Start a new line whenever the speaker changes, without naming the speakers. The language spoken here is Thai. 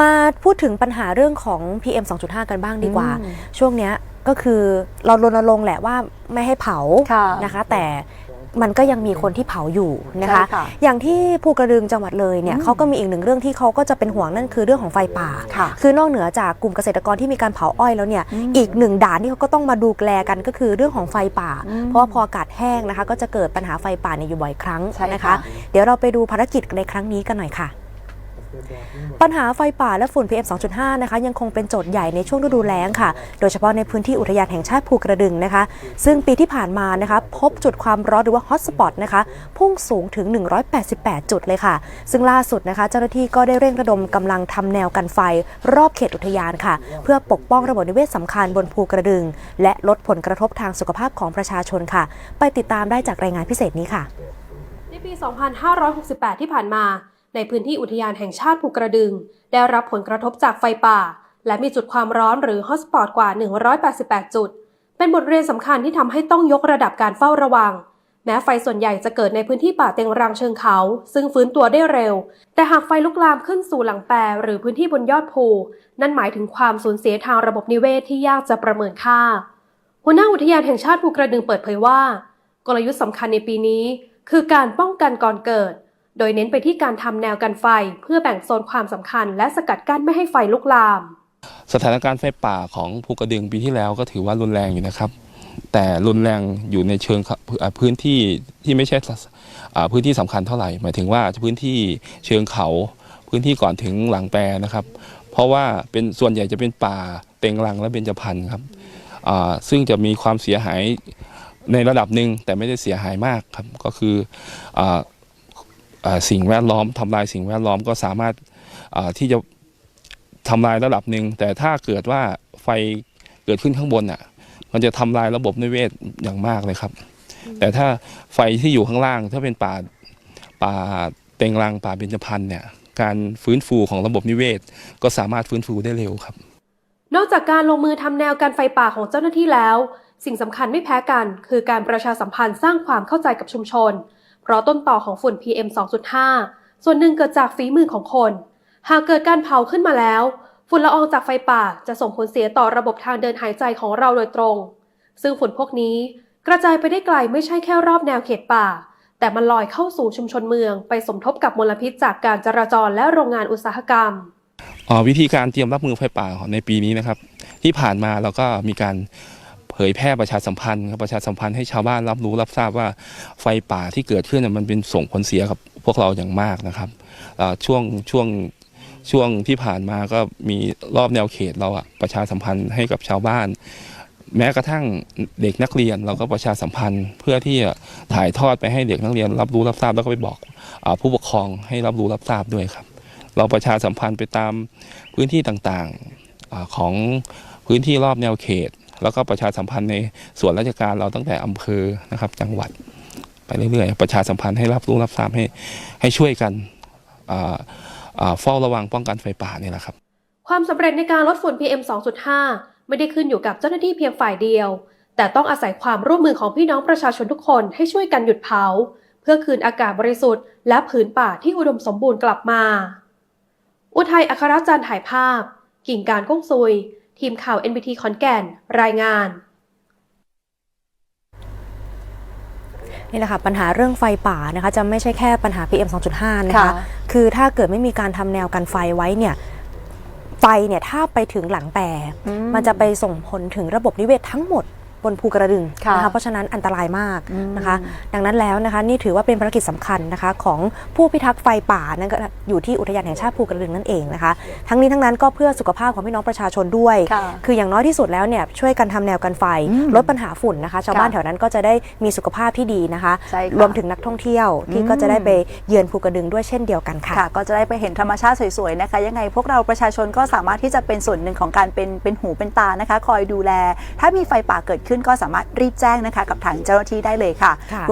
มาพูดถึงปัญหาเรื่องของ PM 2.5 กันบ้างดีกว่า
อืม
ช่วงเนี้ยก็คือเรารณรงค์แหละว่าไม่ให้เผา
ค่ะ
นะคะ แต่มันก็ยังมีคนที่เผาอยู่นะคะ
ใช่ค่ะ
อย่างที่ภูกระดึงจังหวัดเลยเนี่ย
อืม
เขาก็มีอีกหนึ่งเรื่องที่เขาก็จะเป็นห่วงนั่นคือเรื่องของไฟป่า
ค่ะ
คือนอกเหนือจากกลุ่มเกษตรกรที่มีการเผาอ้อยแล้วเนี่ย
อืม
อีกหนึ่งด่านที่เขาก็ต้องมาดูแลกันก็คือเรื่องของไฟป่า
อืม
เพราะว่าพออากาศแห้งนะคะ ก็จะเกิดปัญหาไฟป่าเนี่ยอยู่บ่อยครั้ง
ใช่
นะคะ
ค่ะ
เดี๋ยวเราไปดูภารกิจในครั้งนี้กันหน่อยค่ะ ปัญหาไฟป่าและฝุ่น PM 2.5 นะคะ ยังคงเป็นโจทย์ใหญ่ในช่วงฤดูแล้งค่ะ โดยเฉพาะในพื้นที่อุทยานแห่งชาติภูกระดึงนะคะ ซึ่งปีที่ผ่านมานะคะ พบจุดความร้อนหรือว่าฮอตสปอตนะคะ พุ่งสูงถึง 188 จุดเลยค่ะ ซึ่งล่าสุดนะคะ เจ้าหน้าที่ก็ได้เร่งระดมกำลังทำแนวกันไฟ รอบเขตอุทยานค่ะ เพื่อปกป้องระบบนิเวศสำคัญบนภูกระดึง และลดผลกระทบทางสุขภาพของประชาชนค่ะ ไปติดตามได้จากรายงานพิเศษนี้ค่ะ
ในปี 2568 ที่ผ่านมา ในพื้นที่อุทยานแห่งชาติภูกระดึง ได้รับผลกระทบจากไฟป่า และมีจุดความร้อนหรือฮอสปอตกว่า 188 จุด เป็นบทเรียนสำคัญที่ทำให้ต้องยกระดับการเฝ้าระวัง แม้ไฟส่วนใหญ่จะเกิดในพื้นที่ป่าเต็งรังเชิงเขา ซึ่งฟื้นตัวได้เร็ว แต่หากไฟลุกลามขึ้นสู่หลังแปรหรือพื้นที่บนยอดภู นั่นหมายถึงความสูญเสียทางระบบนิเวศที่ยากจะประเมินค่า หัวหน้าอุทยานแห่งชาติภูกระดึงเปิดเผยว่า กลยุทธ์สำคัญในปีนี้ คือการป้องกันก่อนเกิด โดยเน้นไปที่การทำแนวกันไฟ เพื่อแบ่งโซนความสำคัญ และสกัดกั้นไม่ให้ไฟลุกลาม
สถานการณ์ไฟป่าของภูกระดึงปีที่แล้วก็ถือว่ารุนแรงอยู่นะครับ แต่รุนแรงอยู่ในเชิงพื้นที่ที่ไม่ใช่พื้นที่สำคัญเท่าไหร่ หมายถึงว่าพื้นที่เชิงเขาพื้นที่ก่อนถึงหลังแปรนะครับ เพราะว่าเป็นส่วนใหญ่จะเป็นป่าเต็งรังและเบญจพรรณครับซึ่งจะมีความเสียหายในระดับหนึ่งแต่ไม่ได้เสียหายมากครับก็คืออ สิ่งแวดล้อมทำลายสิ่งแวดล้อมก็สามารถที่จะทำลายระดับหนึ่งแต่ถ้าเกิดว่าไฟเกิดขึ้นข้างบนอะ มันจะทำลายระบบนิเวศอย่างมากเลยครับ แต่ถ้าไฟที่อยู่ข้างล่างถ้าเป็นป่าป่าเต็งรังป่าเบญจพรรณเนี่ยการฟื้นฟูของระบบนิเวศ ก็สามารถฟื้นฟูได้เร็วครับ
นอกจากการลงมือทำแนวกันไฟป่าของเจ้าหน้าที่แล้ว สิ่งสำคัญไม่แพ้กัน คือการประชาสัมพันธ์สร้างความเข้าใจกับชุมชน ราะต้นต่อของฝุ่น PM 2.5 ส่วนหนึ่งเกิดจากฝีมือของคน หากเกิดการเผาขึ้นมาแล้ว ฝุ่นละอองจากไฟป่าจะส่งผลเสียต่อระบบทางเดินหายใจของเราโดยตรง ซึ่งฝุ่นพวกนี้กระจายไปได้ไกลไม่ใช่แค่รอบแนวเขตป่า แต่มันลอยเข้าสู่ชุมชนเมือง ไปสมทบกับมลพิษจากการจราจรและโรงงานอุตสาหกรรม
อ่าวิธีการเตรียมรับมือไฟป่าในปีนี้นะครับ ที่ผ่านมาเราก็มีการ เผยแพร่ประชาสัมพันธ์ครับประชาสัมพันธ์ให้ชาวบ้านรับรู้รับทราบว่าไฟป่าที่เกิดขึ้นมันเป็นส่งผลเสียกับพวกเราอย่างมากนะครับช่วงช่วงช่วงที่ผ่านมาก็มีรอบแนวเขตเราอะประชาสัมพันธ์ให้กับชาวบ้าน แม้กระทั่งเด็กนักเรียนเราก็ประชาสัมพันธ์เพื่อที่จะถ่ายทอดไปให้เด็กนักเรียนรับรู้รับทราบแล้วก็ไปบอกอผู้ปกครองให้รับรู้รับทราบด้วยครับ เราประชาสัมพันธ์ไปตามพื้นที่ต่างๆอของพื้นที่รอบแนวเขต แล้วก็ประชาสัมพันธ์ในส่วนราชการเราตั้งแต่อำเภอนะครับ จังหวัดไปเรื่อยๆประชาสัมพันธ์ให้รับรู้รับทราบให้ให้ช่วยกันเฝ้าระวังป้องกันไฟป่านี่แหละครับ
ความสำเร็จในการลดฝุ่น PM 2.5 ไม่ได้ขึ้นอยู่กับเจ้าหน้าที่เพียงฝ่ายเดียว แต่ต้องอาศัยความร่วมมือของพี่น้องประชาชนทุกคนให้ช่วยกันหยุดเผา เพื่อคืนอากาศบริสุทธิ์และผืนป่าที่อุดมสมบูรณ์กลับมา อุทัยอัครจันทร์ถ่ายภาพ กิ่งการก้งซุย ทีมข่าว NBT ขอนแก่น รายงาน
นี่แหละค่ะปัญหาเรื่องไฟป่านะคะจะไม่ใช่แค่ปัญหา PM 2.5 นะคะ
ค่ะ
คือถ้าเกิดไม่มีการทำแนวกันไฟไว้เนี่ยไฟเนี่ยถ้าไปถึงหลังแปร
อืม
มันจะไปส่งผลถึงระบบนิเวศทั้งหมด บนภูกระดึง
ค่ะ
นะคะเพราะฉะนั้นอันตรายมาก
อืม
นะคะ ดังนั้นแล้วนะคะนี่ถือว่าเป็นภารกิจสำคัญนะคะของผู้พิทักษ์ไฟป่านั่นก็อยู่ที่อุทยานแห่งชาติภูกระดึงนั่นเองนะคะ ทั้งนี้ทั้งนั้นก็เพื่อสุขภาพของพี่น้องประชาชนด้วย
ค่ะ
คืออย่างน้อยที่สุดแล้วเนี่ยช่วยกันทำแนวกันไฟ
อืม
ลดปัญหาฝุ่นนะคะชาวบ้าน
ค่ะ
แถวนั้นก็จะได้มีสุขภาพที่ดีนะคะ
ใช่ค่ะ
รวมถึงนักท่องเที่ยวที่
อืม
ก็จะได้ไปเยือนภูกระดึงด้วยเช่นเดียวกันค่ะ
ค่ะ ก็จะได้ไปเห็นธรรมชาติสวยๆนะคะ ยังไงพวกเราประชาชนก็สามารถที่จะเป็นส่วนหนึ่งของการเป็นเป็นหูเป็นตานะคะ คอยดูแล ถ้ามีไฟป่าเกิดขึ้นก็สามารถรีบแจ้งนะคะ กับทางเจ้าหน้าที่ได้เลย
ค่ะ